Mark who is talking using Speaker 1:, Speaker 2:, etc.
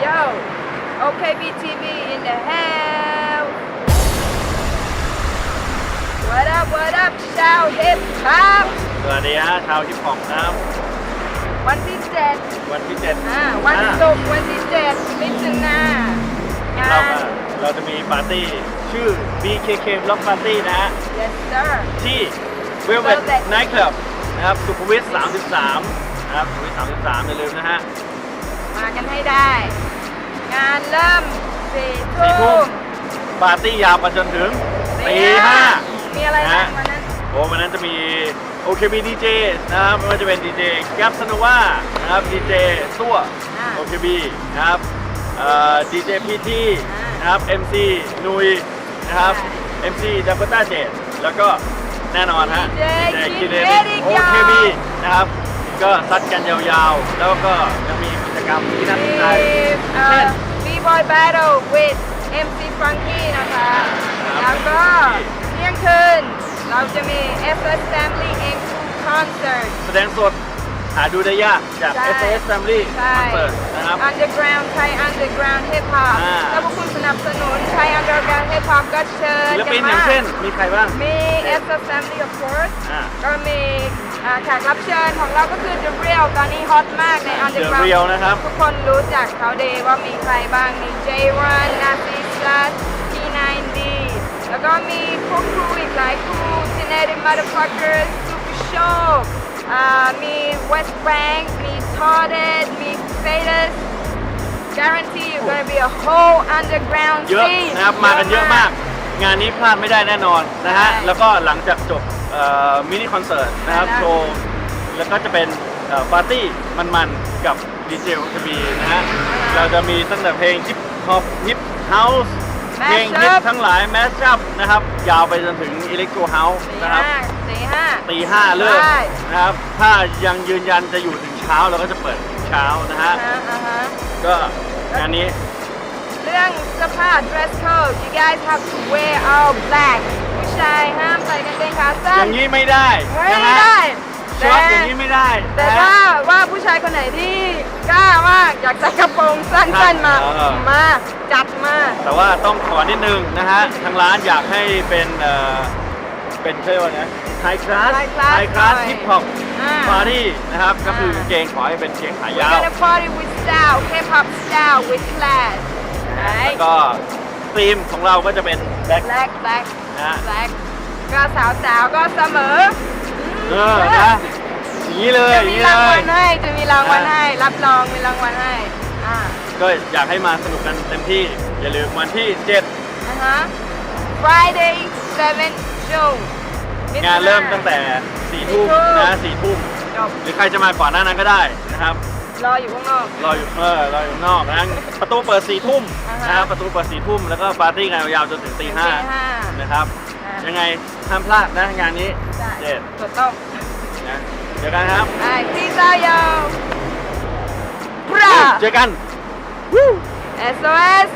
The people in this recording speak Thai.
Speaker 1: Yo, OKB TV in the house. What up, what up, ชาวฮิปฮอป
Speaker 2: สวัสดีฮะชาวฮิปฮอปนะครับ
Speaker 1: วันที่เจ็ด
Speaker 2: วันที่เจ็ด
Speaker 1: อ่าวันศุกร์วันที่เจ็ดมิถุนางา
Speaker 2: เรา
Speaker 1: น
Speaker 2: ก็เราจะมีปาร์ตี้ชื่อ BKK Block Party นะฮะ
Speaker 1: yes sir
Speaker 2: ที่ Velvet
Speaker 1: Velvet
Speaker 2: Night Club นะครับสุขุมวิท33 นะครับสุขุมวิท33อย่าลืมนะฮะ
Speaker 1: มากันให้ได้ งานเริ่มสี่
Speaker 2: สี่
Speaker 1: ทุ่
Speaker 2: ทุ่ม
Speaker 1: ม
Speaker 2: ปาร์ตี้ยาวไปจนถึงตีห้า
Speaker 1: มีอะไรบ้างวันนั้น
Speaker 2: โอ้วันนั้นจะมี OKB DJ นะครับไม่ว่าจะเป็น DJ แก p สโนวานะครับ DJ ตัว
Speaker 1: อ่า
Speaker 2: OKB นะครับเอ่อ DJ PT
Speaker 1: อ่าน
Speaker 2: นะครับ MC นุยนะครับ MC ดับเบิลต้าเจดแล้วก็แน่นอนฮะ
Speaker 1: DJ
Speaker 2: คิเด
Speaker 1: Kinetic
Speaker 2: OKB นะครับ ก็ซัดกันยาวๆ แล้วก็ยังมีกิจกรรมที่น่าสนใจ
Speaker 1: เอ่อ B-boy battle with MC Funky นะคะ
Speaker 2: ครับ
Speaker 1: แล้วก็เที่ยงคืน เราจะมี FS Family X Concert
Speaker 2: แสดงสดหาดูได้ยากจาก
Speaker 1: ใช่
Speaker 2: SAS Family
Speaker 1: ใช่
Speaker 2: Concert นะครับ
Speaker 1: Underground ไทย Underground Hip Hop
Speaker 2: อ่า
Speaker 1: ถ้าพวกคุณส นับสนุนไทย Underground Hip Hop ก็เชิญ
Speaker 2: ศิล
Speaker 1: กั
Speaker 2: ปิน
Speaker 1: น
Speaker 2: อย่ามา
Speaker 1: ง
Speaker 2: เช่น มีใครบ้าง
Speaker 1: มี FS Family of course
Speaker 2: อ่า
Speaker 1: ก็มีอ่าแขกรับเชิญของเราก็คือ The Real ตอนนี้ฮอตมากใน
Speaker 2: The
Speaker 1: Underground
Speaker 2: Real นะครับ
Speaker 1: ทุกคนรู้จักเขาดีว่ามีใครบ้าง มี J1 Nazi Slash T9D แล้วก็มีพวกครูอีกหลายครู Genetic Motherfuckers Super Show อ่ามี West Bank มี Torded มี Fadus Guarantee you're gonna be a whole underground
Speaker 2: เยอะ
Speaker 1: scene
Speaker 2: นะครับ มากันเยอะมาก งานนี้พลาดไม่ได้แน่นอนนะฮะ
Speaker 1: ใช่
Speaker 2: แล้วก็หลังจากจบมินิคอนเสิร์ตนะครับ
Speaker 1: ใช่แล้ว
Speaker 2: โชว์ แล้วก็จะเป็นเอ่อปาร์ตี้มันๆ กับดีเจทบีนะฮะ เราจะมีตั้งแต่เพลงฮิปฮอปฮิปเฮาส์
Speaker 1: Mash
Speaker 2: เพลงฮิต
Speaker 1: up
Speaker 2: ทั้งหลาย แมชอัพนะครับ ยาวไปจนถึงอิเล็กโทรเฮาส์
Speaker 1: ตี
Speaker 2: นะครับ
Speaker 1: ห้าตีห้า
Speaker 2: ตีห้าเลิก
Speaker 1: ใช่
Speaker 2: นะครับ ถ้ายังยืนยันจะอยู่ถึงเช้าเราก็จะเปิด เช้านะฮะ
Speaker 1: อ่าฮะอ่าฮะ
Speaker 2: ก็งานนี้
Speaker 1: เรื่องเสื้อผ้า dress code you guys have to wear all black ผู้ชายห้ามใส่กางเกงขาสั้
Speaker 2: อนย่างนี้ไม่ได้
Speaker 1: เฮ้ย
Speaker 2: นะ
Speaker 1: ไม่
Speaker 2: ฮะ
Speaker 1: ได้
Speaker 2: ช็อตอย่างนี้ไม่ได้
Speaker 1: แต่
Speaker 2: นะ
Speaker 1: ถ้า
Speaker 2: ฮะ
Speaker 1: ว่าผู้ชายคนไหนที่กล้ามากอยากใส่กระโปรงสั้นๆมา
Speaker 2: เออ
Speaker 1: มาจัดมา
Speaker 2: แต่ว่าต้องขอนิดนึงนะฮะ ทางร้านอยากให้เป็นเอ่อเป็นเชื่อว่าไงไฮคลาส
Speaker 1: High class
Speaker 2: ไฮคลาส
Speaker 1: หน่อย
Speaker 2: ฮิปฮอป
Speaker 1: อ่า
Speaker 2: ปาร์ตี้นะครับ ก็คือ
Speaker 1: อ่า
Speaker 2: เกงขอให้เป็นเกงขา
Speaker 1: We're
Speaker 2: ยาว
Speaker 1: gonna party with style hip hop style with class
Speaker 2: แล้วก็ธีมของเราก็จะเป็นแบ็ค
Speaker 1: black black
Speaker 2: นะฮะ
Speaker 1: black ก็สาวสาวๆก็เสมอ
Speaker 2: เออนะอย่างนี้เลยอ
Speaker 1: จะ
Speaker 2: ย่าง
Speaker 1: มี
Speaker 2: นี้
Speaker 1: ราง
Speaker 2: เล
Speaker 1: วั
Speaker 2: ย
Speaker 1: ลให้จะมีรางวัล
Speaker 2: อ่า
Speaker 1: ให้ รับรองมีรางวัลให้ อ่า
Speaker 2: ก็อยากให้มาสนุกกันเต็มที่ อย่าลืมวันที่7
Speaker 1: นะฮะ Friday 7 June
Speaker 2: งานเริ่มตั้งแต่4ทุ่ม
Speaker 1: สี่ทุ่ม
Speaker 2: นะ4ทุ่ม
Speaker 1: จบ
Speaker 2: หรือใครจะมาก่อนหน้านั้นก็ได้นะครับ
Speaker 1: รออยู่ข้างนอก
Speaker 2: รออยู่เออรออยู่ข้างนอกนะประตูเปิดสี่ทุ่ม
Speaker 1: อ่าฮะ
Speaker 2: นะครับประตูเปิดสี่ทุ่มแล้วก็ปาร์ตี้กันยาวๆจนถึงตีห้า
Speaker 1: ตีห้า
Speaker 2: นะครับ
Speaker 1: อ่ายั
Speaker 2: ยังไงห้ามพลาดนะงานนี้
Speaker 1: ใช่
Speaker 2: เด็ด
Speaker 1: ถูกต้อง
Speaker 2: นะเจอกันครับ
Speaker 1: ไปซีซ่ายาวปรา
Speaker 2: เจอกัน
Speaker 1: SOS